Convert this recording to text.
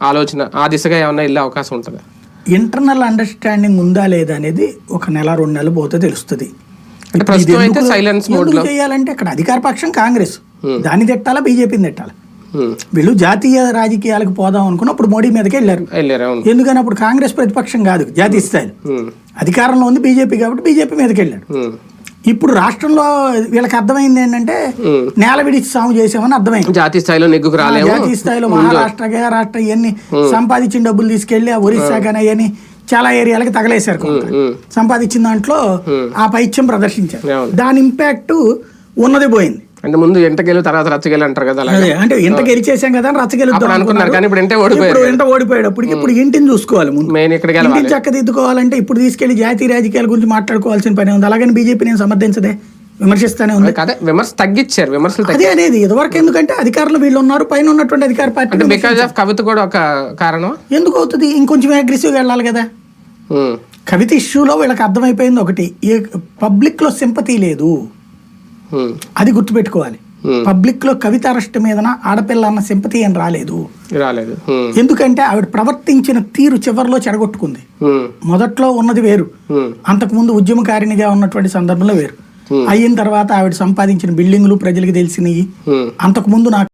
ఆలోచన ఆ దిశగా ఏమన్నా వెళ్ళే అవకాశం ఉంటుందా? ఇంటర్నల్ అండర్స్టాండింగ్ ఉందా లేదా అనేది ఒక నెల రెండు నెలలు పోతే తెలుస్తుంది. సైలెన్స్ చేయాలంటే ఇక్కడ అధికార పక్షం కాంగ్రెస్. దాన్ని తిట్టాలా బీజేపీని తిట్టాలా? ఉమ్, వీళ్ళు జాతీయ రాజకీయాలకు పోదాం అనుకుని అప్పుడు మోడీ మీదకి వెళ్ళారు. వెళ్ళారు ఎందుకని అప్పుడు కాంగ్రెస్ ప్రతిపక్షం కాదు జాతీయ స్థాయిలో. ఉమ్, అధికారంలో ఉంది బీజేపీ కాబట్టి బీజేపీ మీదకి వెళ్ళాడు. ఉమ్. ఇప్పుడు రాష్ట్రంలో వీళ్ళకి అర్థమైంది ఏంటంటే. నేల విడిచి సాగు చేసామని అర్థమైంది. జాతీయ స్థాయిలో నెగ్గుకు ఆ రాలేము జాతీయ స్థాయిలో మహారాష్ట్ర మహారాష్ట్ర ఇవన్నీ సంపాదించిన డబ్బులు తీసుకెళ్ళి ఆ ఒరిస్సా కానీ అవన్నీ చాలా ఏరియాలకి తగలేశారు సంపాదించిన దాంట్లో ఆ పైత్యం ప్రదర్శించారు. దాని ఇంపాక్ట్ ఉన్నది పోయింది. అంటే ముందు ఎంటకెళ్ళి తర్వాత రచ్చగెళ్ళి అంటారు కదా అలాగే. అంటే ఇంత గెలిచేసాం కదా అప్పుడు అనుకున్నారు. కానీ ఇప్పుడు ఇంటే ఓడిపోయారు. ఇప్పుడు ఇంట ఓడిపోయేటప్పటికి ఇప్పుడు ఇంటిని చూసుకోవాలి ముందు. మెయిన్ వెళ్ళాలి. ఇంటిని చక్కదిద్దుకోవాలంటే ఇప్పుడు తీసుకెళ్ళి జాతీయ రాజకీయాల గురించి మాట్లాడుకోవాల్సిన పని ఉంది. అలాగని బీజేపీ నేను సమర్థించదే. విమర్శిస్తానే ఉంది. అదే విమర్శ తగ్గించారు విమర్శలు అదే అనేది ఇదివరకు ఎందుకంటే అధికారులు వీళ్ళు ఉన్నారు పైన ఉన్నటువంటి అధికార పార్టీ బికాజ్ ఆఫ్ కవిత కూడా ఒక కారణం ఎందుకు అవుతుంది? ఇంకొంచెం అగ్రెసివ్ వెళ్ళాలి కదా. కవిత ఇష్యూలో వీళ్ళకి అర్థమైపోయింది ఒకటి. ఏ పబ్లిక్లో సింపతి లేదు. అది గుర్తుపెట్టుకోవాలి. పబ్లిక్లో కవిత అరెస్ట్ మీదన ఆడపిల్ల అన్న సింపతి ఏం రాలేదు. రాలేదు. ఎందుకంటే ఆవిడ ప్రవర్తించిన తీరు చివరిలో చెడగొట్టుకుంది. మొదట్లో ఉన్నది వేరు. ఉమ్, అంతకుముందు ఉద్యమకారిణిగా ఉన్నటువంటి సందర్భంలో వేరు. అయిన తర్వాత ఆవిడ సంపాదించిన బిల్డింగ్లు ప్రజలకు తెలిసినవి ఉమ్. అంతకుముందు నాకు